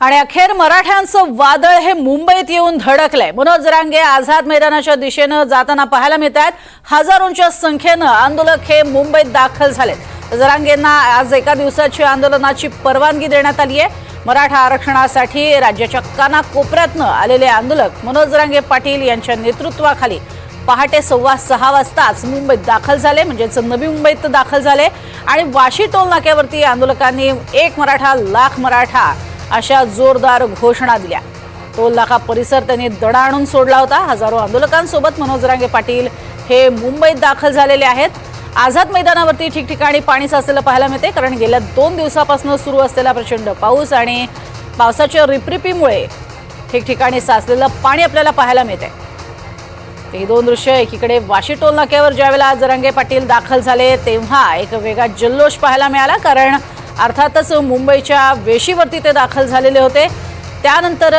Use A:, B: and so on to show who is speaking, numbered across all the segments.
A: आणि अखेर मराठ्यांचं वादळ हे मुंबईत येऊन धडकलंय. मनोज रांगे आझाद मैदानाच्या दिशेनं जाताना पाहायला मिळत आहेत हजारोंच्या संख्येनं आंदोलक हे मुंबईत दाखल झालेत. जरांगेंना आज एका दिवसाची आंदोलनाची परवानगी देण्यात आली आहे मराठा आरक्षणासाठी राज्याच्या कानाकोपऱ्यातनं आलेले आंदोलक मनोज रांगे पाटील यांच्या नेतृत्वाखाली पहाटे सव्वा सहा वाजताच मुंबईत दाखल झाले म्हणजेच नवी मुंबईत दाखल झाले. आणि वाशी टोल नाक्यावरती आंदोलकांनी एक मराठा लाख मराठा अशा जोरदार घोषणा दिल्या. टोल नाका परिसर त्यांनी दडा आणून सोडला होता. हजारो आंदोलकांसोबत मनोज रांगे पाटील हे मुंबईत दाखल झालेले आहेत. आझाद मैदानावरती ठिकठिकाणी पाणी साचलेलं पाहायला मिळते कारण गेल्या दोन दिवसापासून सुरू असलेला प्रचंड पाऊस आणि पावसाच्या रिपरिपीमुळे ठिकठिकाणी साचलेलं पाणी आपल्याला पाहायला मिळते ही दोन दृश्य एकीकडे वाशी टोल नाक्यावर ज्यावेळेला जरांगे पाटील दाखल झाले तेव्हा एक वेगळा जल्लोष पाहायला मिळाला कारण अर्थातच मुंबईच्या वेशीवरती ते दाखल झालेले होते. त्यानंतर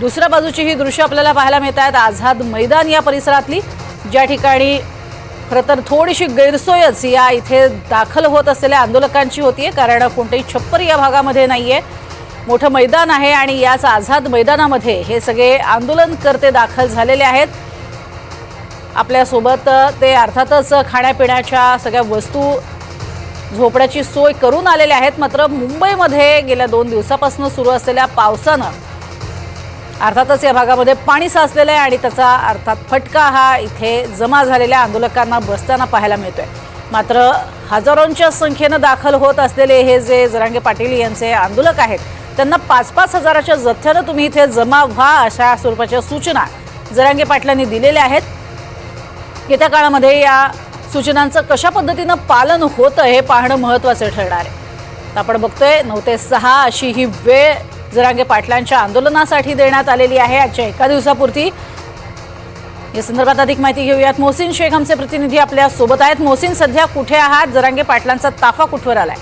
A: दुसऱ्या बाजूची ही दृश्य आपल्याला पाहायला मिळत आहेत. आझाद मैदान या परिसरातली ज्या ठिकाणी खरं तर थोडीशी गैरसोयच या इथे दाखल होत असलेल्या आंदोलकांची होतीये कारण कोणतंही छप्पर या भागामध्ये नाही आहे मोठं मैदान आहे आणि याच आझाद मैदानामध्ये हे सगळे आंदोलनकर्ते दाखल झालेले आहेत. आपल्यासोबत ते अर्थातच खाण्यापिण्याच्या सगळ्या वस्तू झोपड्याची सोय करून आलेले आहेत. मात्र मुंबईमध्ये गेल्या दोन दिवसापासून सुरू असलेल्या पावसानं अर्थातच या भागामध्ये पाणी साचलेलं आहे आणि त्याचा अर्थात फटका हा इथे जमा झालेल्या आंदोलकांना बसताना पाहायला मिळतोय. मात्र हजारोंच्या संख्येनं दाखल होत असलेले हे जे जरांगे पाटील यांचे आंदोलक आहेत त्यांना पाच पाच हजाराच्या जथ्यानं तुम्ही इथे जमा व्हा अशा स्वरूपाच्या सूचना जरांगे पाटलांनी दिलेल्या आहेत. येत्या काळामध्ये या सूचनांचं कशा पद्धतीनं पालन होतं हे पाहणं महत्त्वाचं ठरणार आहे. तर आपण बघतोय नऊ ते सहा अशी ही वेळ जरांगे पाटलांच्या आंदोलनासाठी देण्यात आलेली आहे. आजच्या एका दिवसापुरती या संदर्भात अधिक माहिती घेऊयात. मोहसिन शेख आमचे प्रतिनिधी आपल्यासोबत आहेत. मोहसिन सध्या कुठे आहात? जरांगे पाटलांचा ताफा कुठवर आलाय?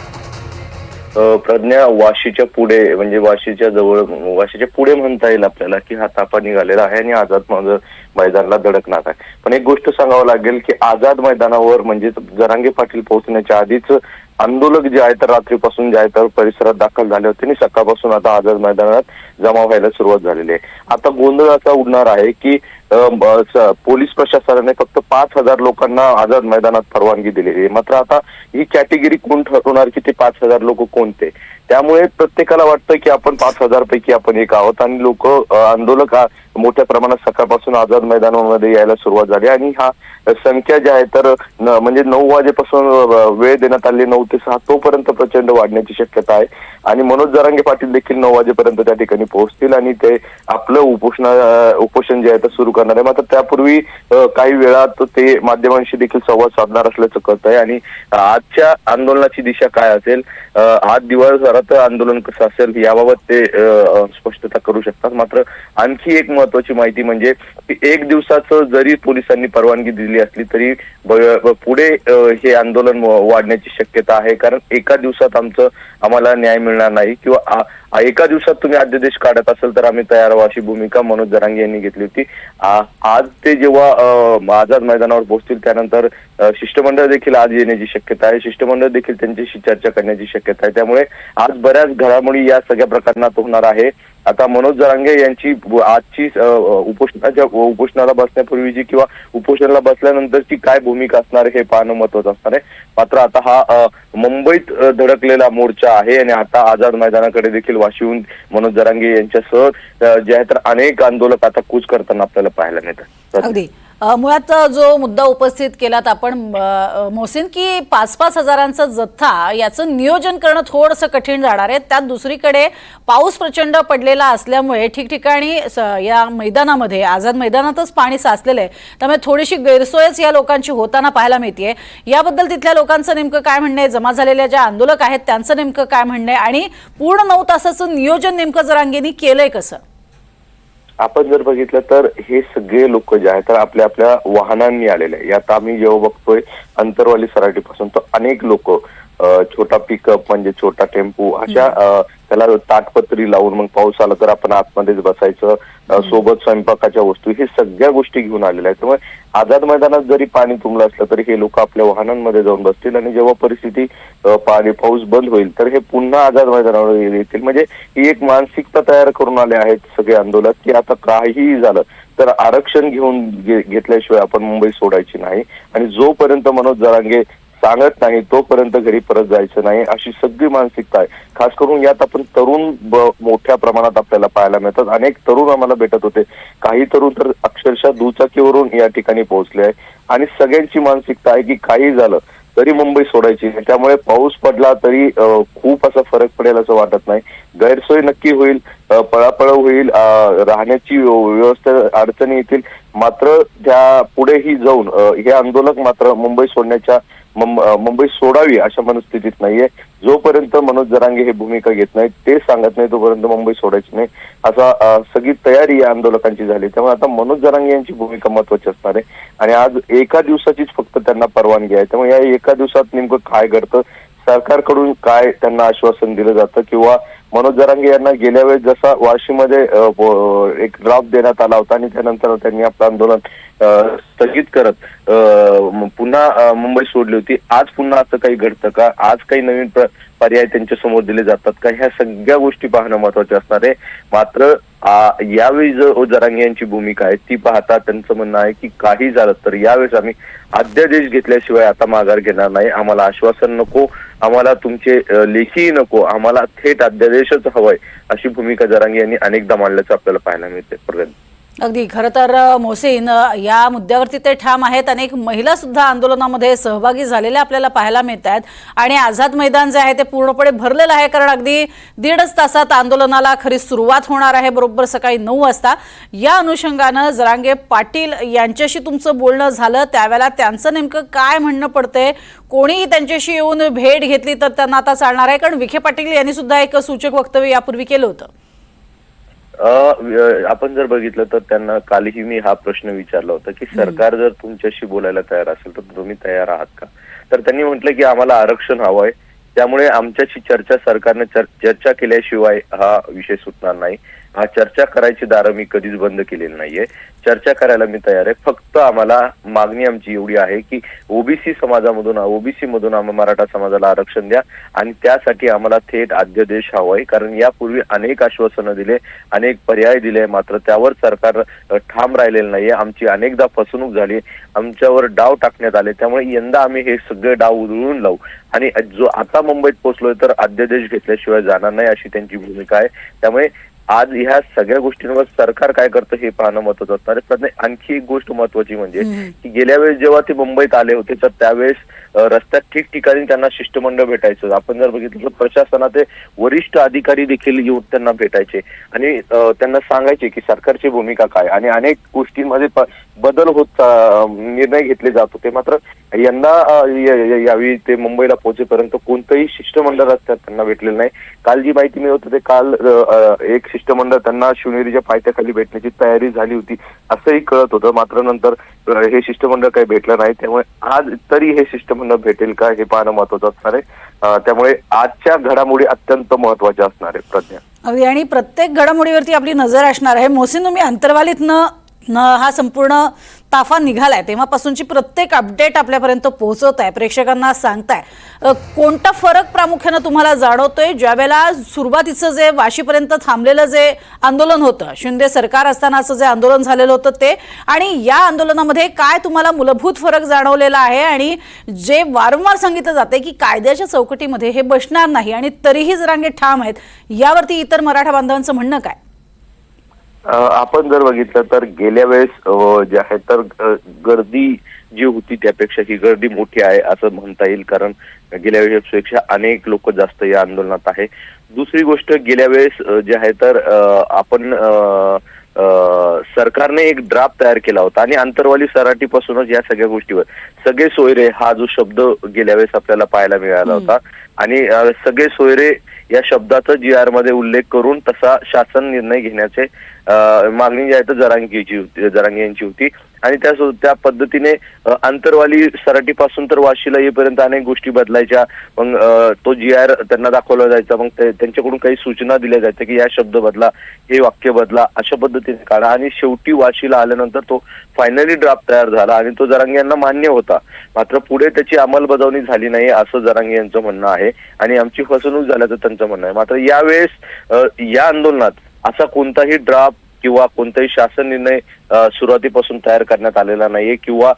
B: प्रज्ञा वाशीच्या पुढे म्हणजे वाशीच्या जवळ वाशीच्या पुढे म्हणता येईल आपल्याला की हा ताफा निघालेला आहे आणि आझाद मै- मैदानाला धडकणार आहे. पण एक गोष्ट सांगावं लागेल की आझाद मैदानावर म्हणजे जरांगे पाटील पोहोचण्याच्या आधीच आंदोलक जे आहे तर रात्रीपासून जे आहे तर परिसरात दाखल झाले होते आणि सकाळपासून आता आझाद मैदानात जमा व्हायला सुरुवात झालेली आहे. आता गोंधळ असा उडणार आहे की पोलीस प्रशासनाने फक्त पाच हजार लोकांना आझाद मैदानात परवानगी दिलेली आहे. मात्र आता ही कॅटेगरी कोण ठरवणार की ते पाच हजार लोक कोणते? त्यामुळे प्रत्येकाला वाटतं की आपण पाच हजार पैकी आपण एक आहोत आणि लोक आंदोलक मोठ्या प्रमाणात सकाळपासून आझाद मैदानामध्ये यायला सुरुवात झाली आणि हा संख्या जी आहे तर म्हणजे नऊ वाजेपासून वेळ देण्यात आली नऊ ते सहा तोपर्यंत प्रचंड वाढण्याची शक्यता आहे. आणि मनोज जरांगे पाटील देखील नऊ वाजेपर्यंत त्या ठिकाणी पोहोचतील आणि ते आपलं उपोषण उपोषण जे आहे ते सुरू करणार आहे. मात्र त्यापूर्वी काही वेळात ते माध्यमांशी देखील संवाद साधणार असल्याचं कळत आहे आणि आजच्या आंदोलनाची दिशा काय असेल? आज दिवसभरात आंदोलन कसं असेल? याबाबत ते स्पष्टता करू शकतात. मात्र आणखी एक महत्वाची माहिती म्हणजे एक दिवसाचं जरी पोलिसांनी परवानगी दिली असली तरी पुढे हे आंदोलन वाढण्याची शक्यता आहे. कारण एका दिवसात आमचं आम्हाला न्याय मिळणार नाही. किंवा एका दिवसात तुम्ही अध्यादेश काढत असेल तर आम्ही तयार व्हा अशी भूमिका मनोज जरांगे यांनी घेतली होती. आज ते जेव्हा आझाद मैदानावर पोहोचतील त्यानंतर शिष्टमंडळ देखील आज येण्याची शक्यता आहे. शिष्टमंडळ देखील त्यांच्याशी चर्चा करण्याची शक्यता आहे. त्यामुळे आज बऱ्याच घडामोडी या सगळ्या प्रकरणात होणार आहे. आता मनोज जरांगे यांची आजची उपोषणाच्या उपोषणाला बसण्यापूर्वीची किंवा उपोषणाला बसल्यानंतरची काय भूमिका असणार हे पाहणं महत्वाचं असणार आहे. मात्र आता हा मुंबईत धडकलेला मोर्चा आहे आणि आता आझाद मैदानाकडे देखील वाशिवून मनोज जरांगे यांच्यासह जे आहे तर अनेक आंदोलक आता कूच करताना आपल्याला पाहायला मिळतात.
A: अगदी. मुळात जो मुद्दा उपस्थित केलात आपण मोहसिन की पाच पाच हजारांचा जथ्था याचं नियोजन करणं थोडंसं कठीण जाणार आहे. त्यात दुसरीकडे पाऊस प्रचंड पडलेला असल्यामुळे ठिकठिकाणी स- या मैदानामध्ये आझाद मैदानातच पाणी साचलेलं आहे. त्यामुळे थोडीशी गैरसोयच या लोकांची होताना पाहायला मिळते याबद्दल तिथल्या लोकांचं नेमकं काय म्हणणं आहे? जमा झालेल्या ज्या आंदोलक आहेत त्यांचं नेमकं काय म्हणणं आहे? आणि पूर्ण नऊ तासाचं नियोजन नेमकं जरांगेनी केलंय कसं?
B: आपण जर बघितलं तर हे सगळे लोक जे आहेत तर आपल्या आपल्या वाहनांनी आलेले आहे यात आम्ही जेव्हा बघतोय अंतरवाली सराटीपासून तर अनेक लोक छोटा पिकअप म्हणजे छोटा टेम्पो अशा त्याला ताटपत्री लावून मग पाऊस आला तर आपण आतमध्येच बसायचं. सोबत स्वयंपाकाच्या वस्तू हे सगळ्या गोष्टी घेऊन आलेल्या आहेत. त्यामुळे आझाद मैदानात जरी पाणी तुंबलं असलं तरी हे लोक आपल्या वाहनांमध्ये जाऊन बसतील आणि जेव्हा परिस्थिती पाणी पाऊस बंद होईल तर हे पुन्हा आझाद मैदानावर येतील. म्हणजे ही एक मानसिकता तयार करून आले आहेत सगळे आंदोलक की आता काहीही झालं तर आरक्षण घेऊन घेतल्याशिवाय आपण मुंबई सोडायची नाही. आणि जोपर्यंत मनोज जरांगे सांगत नाही तोपर्यंत घरी परत जायचं नाही अशी सगळी मानसिकता आहे. खास करून यात आपण तरुण मोठ्या प्रमाणात आपल्याला पाहायला मिळतात. अनेक तरुण आम्हाला भेटत होते. काही तरुण तर अक्षरशः दुचाकीवरून या ठिकाणी पोहोचले आहे आणि सगळ्यांची मानसिकता आहे की काही झालं तरी मुंबई सोडायची नाही. त्यामुळे पाऊस पडला तरी खूप असा फरक पडेल असं वाटत नाही. गैरसोय नक्की होईल. पळापळ होईल. राहण्याची व्यवस्था अडचणी येतील. मात्र त्या पुढेही जाऊन हे आंदोलक मात्र मुंबई सोडण्याच्या मुंबई सोडावी अशा मनस्थितीत नाहीये. जोपर्यंत मनोज जरांगे हे भूमिका घेत नाहीत ते सांगत नाही तोपर्यंत मुंबई सोडायची नाही. असा सगळी तयारी या आंदोलकांची झाली. त्यामुळे आता मनोज जरांगे यांची भूमिका महत्वाची असणार आहे. आणि आज एका दिवसाचीच फक्त त्यांना परवानगी आहे. त्यामुळे या एका दिवसात नेमकं काय घडतं सरकारकडून काय त्यांना आश्वासन दिलं जातं किंवा मनोज जरांगे यांना गेल्या वेळेस जसा वाशीमध्ये एक ड्राफ्ट देण्यात आला होता आणि त्यानंतर त्यांनी आपलं आंदोलन स्थगित करत पुन्हा मुंबई सोडली होती. आज पुन्हा असं काही घडतं का? आज काही नवीन पर्याय त्यांच्यासमोर दिले जातात का? ह्या सगळ्या गोष्टी पाहणं महत्त्वाचे असणार आहे. मात्र यावेळी जो जरांगे यांची भूमिका आहे ती पाहता त्यांचं म्हणणं आहे की काही झालं तर यावेळेस आम्ही अध्यादेश घेतल्याशिवाय आता माघार घेणार नाही. आम्हाला आश्वासन नको आम्हाला तुमचे अ, लेखीही नको आम्हाला थेट अध्यादेशच हवाय अशी भूमिका जरांगे यांनी अनेकदा मांडल्याचं आपल्याला पाहायला मिळते. पर्यंत
A: अगदी. खरं तर अ, मोहसिन या मुद्द्यावरती ते ठाम आहेत. अनेक महिला सुद्धा आंदोलनामध्ये सहभागी झालेल्या आपल्याला पाहायला मिळत आहेत आणि आझाद मैदान जे आहे ते पूर्णपणे भरलेलं आहे कारण अगदी दीडच तासात आंदोलनाला खरी सुरुवात होणार आहे बरोबर सकाळी नऊ वाजता. या अनुषंगानं जरांगे पाटील यांच्याशी तुमचं बोलणं झालं. त्यावेळेला त्यांचं नेमकं काय म्हणणं पडतंय? कोणीही त्यांच्याशी येऊन भेट घेतली तर त्यांना आता चालणार आहे. कारण विखे पाटील यांनी सुद्धा एक सूचक वक्तव्य यापूर्वी केलं होतं.
B: आपण जर बघितलं तर त्यांना कालही मी हा प्रश्न विचारला होता की सरकार जर तुमच्याशी बोलायला तयार असेल तर तुम्ही तयार आहात का? तर त्यांनी म्हटलं की आम्हाला आरक्षण हवंय. त्यामुळे आमच्याशी चर्चा सरकारने चर- चर्चा केल्याशिवाय हा विषय सुटणार नाही. हा चर्चा करायची दारं मी कधीच बंद केलेली नाहीये. चर्चा करायला मी तयार आहे. फक्त आम्हाला मागणी आमची एवढी आहे की ओबीसी समाजामधून ओबीसी मधून आम्हाला मराठा समाजाला आरक्षण द्या आणि त्यासाठी आम्हाला थेट अध्यादेश आहे कारण यापूर्वी अनेक आश्वासनं दिले अनेक पर्याय दिले मात्र त्यावर सरकार ठाम राहिलेलं नाहीये. आमची अनेकदा फसवणूक झाली आमच्यावर डाव टाकण्यात आले. त्यामुळे यंदा आम्ही हे सगळे डाव उधळून लावू. आणि जो आता मुंबईत पोहोचलोय तर अध्यादेश घेतल्याशिवाय जाणार नाही अशी त्यांची भूमिका आहे. त्यामुळे आज ह्या सगळ्या गोष्टींवर सरकार काय करतं हे पाहणं महत्वाचं असणार आहे आणखी एक गोष्ट महत्वाची म्हणजे की गेल्या वेळेस जेव्हा ते मुंबईत आले होते तर त्यावेळेस रस्त्यात ठिकठिकाणी त्यांना शिष्टमंडळ भेटायचं. आपण जर बघितलं तर प्रशासनाचे वरिष्ठ अधिकारी देखील येऊन त्यांना भेटायचे. आणि त्यांना सांगायचे की सरकारची भूमिका काय? आणि अनेक गोष्टींमध्ये बदल होत निर्णय घेतले जात होते. मात्र यंदा यावेळी ते मुंबईला पोहोचेपर्यंत कोणतंही शिष्टमंडळ रस्त्यात त्यांना भेटलेलं नाही. काल जी माहिती मिळत होते काल एक शिष्टमंडळ त्यांना शिवनेरीच्या पायथ्याखाली भेटण्याची तयारी झाली होती असंही कळत होतं. मात्र नंतर हे शिष्टमंडळ काही भेटलं नाही. त्यामुळे आज तरी हे शिष्टमंडळ भेटेल का हे पाहणं महत्वाचं असणार आहे. त्यामुळे आजच्या घडामोडी अत्यंत महत्त्वाच्या असणार आहे प्रज्ञा.
A: आणि प्रत्येक घडामोडीवरती आपली नजर असणार आहे. मोसिन तुम्ही अंतर्वालीतनं हा संपूर्ण ताफा निघालाय. तेव्हापासूनची प्रत्येक अपडेट आपल्यापर्यंत पोहोचवत आहे प्रेक्षकांना सांगताय. कोणता फरक प्रामुख्यानं तुम्हाला जाणवतोय? ज्यावेळेला सुरुवातीचं जे वाशीपर्यंत थांबलेलं जे आंदोलन होतं शिंदे सरकार असतानाचं जे आंदोलन झालेलं होतं ते आणि या आंदोलनामध्ये काय तुम्हाला मूलभूत फरक जाणवलेला आहे? आणि जे वारंवार सांगितलं जाते की कायद्याच्या चौकटीमध्ये हे बसणार नाही आणि तरीही जरांगे ठाम आहेत यावरती इतर मराठा बांधवांचं म्हणणं काय?
B: आपण जर बघितलं तर गेल्या वेळेस जे आहे तर गर्दी जी होती त्यापेक्षा ही गर्दी मोठी आहे असं म्हणता येईल. कारण गेल्या वेळेसपेक्षा अनेक लोक जास्त या आंदोलनात आहे. दुसरी गोष्ट गेल्या वेळेस जे आहे तर आपण सरकारने एक ड्राफ्ट तयार केला होता आणि आंतरवाली सराटीपासूनच या सगळ्या गोष्टीवर. सगळे सोयरे हा जो शब्द गेल्या वेळेस आपल्याला पाहायला मिळाला होता. आणि सगळे सोयरे या शब्दाचा जी आरमध्ये उल्लेख करून तसा शासन निर्णय घेण्याचे मागणी जी आहे तर जरांगीची होती जरांगे यांची होती. आणि त्या त्या पद्धतीने अंतरवाली आंतरवाली सराटीपासून तर वाशीला येईपर्यंत अनेक गोष्टी बदलायच्या. मग तो जी आर त्यांना दाखवला जायचा. मग त्यांच्याकडून काही सूचना दिल्या जायच्या की या शब्द बदला हे वाक्य बदला अशा पद्धतीने काढा. आणि शेवटी वाशीला आल्यानंतर तो फायनली ड्राफ्ट तयार झाला आणि तो जरांगे यांना मान्य होता. मात्र पुढे त्याची अंमलबजावणी झाली नाही असं जरांगे यांचं म्हणणं आहे. आणि आमची फसवणूक झाल्याचं त्यांचं म्हणणं आहे. मात्र यावेळेस या आंदोलनात असा कोणताही ड्राफ्ट किंवा कोणताही शासन निर्णय सुरुवातीपासून तयार करण्यात आलेला नाहीये किंवा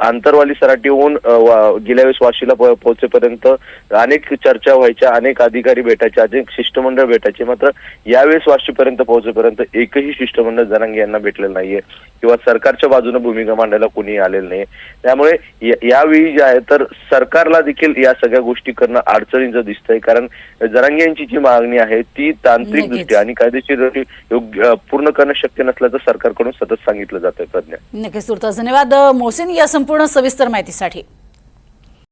B: आंतरवाली सराटीहून अ, वा- गेल्या वेळेस वाशीला पोहोचेपर्यंत अनेक चर्चा व्हायच्या अनेक अधिकारी भेटायचे अनेक शिष्टमंडळ भेटायचे. मात्र यावेळेस वाशीपर्यंत पोहोचेपर्यंत एकही शिष्टमंडळ जरांगे यांना भेटलेलं नाहीये. किंवा सरकारच्या बाजूने भूमिका मांडायला कोणी आलेलं नाही त्यामुळे यावेळी जे आहे तर सरकारला देखील या सगळ्या गोष्टी करणं अडचणीचं दिसतंय. कारण जरांगे यांची जी मागणी आहे ती तांत्रिक. दृष्ट्या आणि कायदेशीर योग्य पूर्ण करणं शक्य नसल्याचं सरकारकडून सतत सांगितलं जातंय प्रज्ञा
A: नक्कीच तुर्तास धन्यवाद मोहसिन या संपूर्ण सविस्तर माहितीसाठी.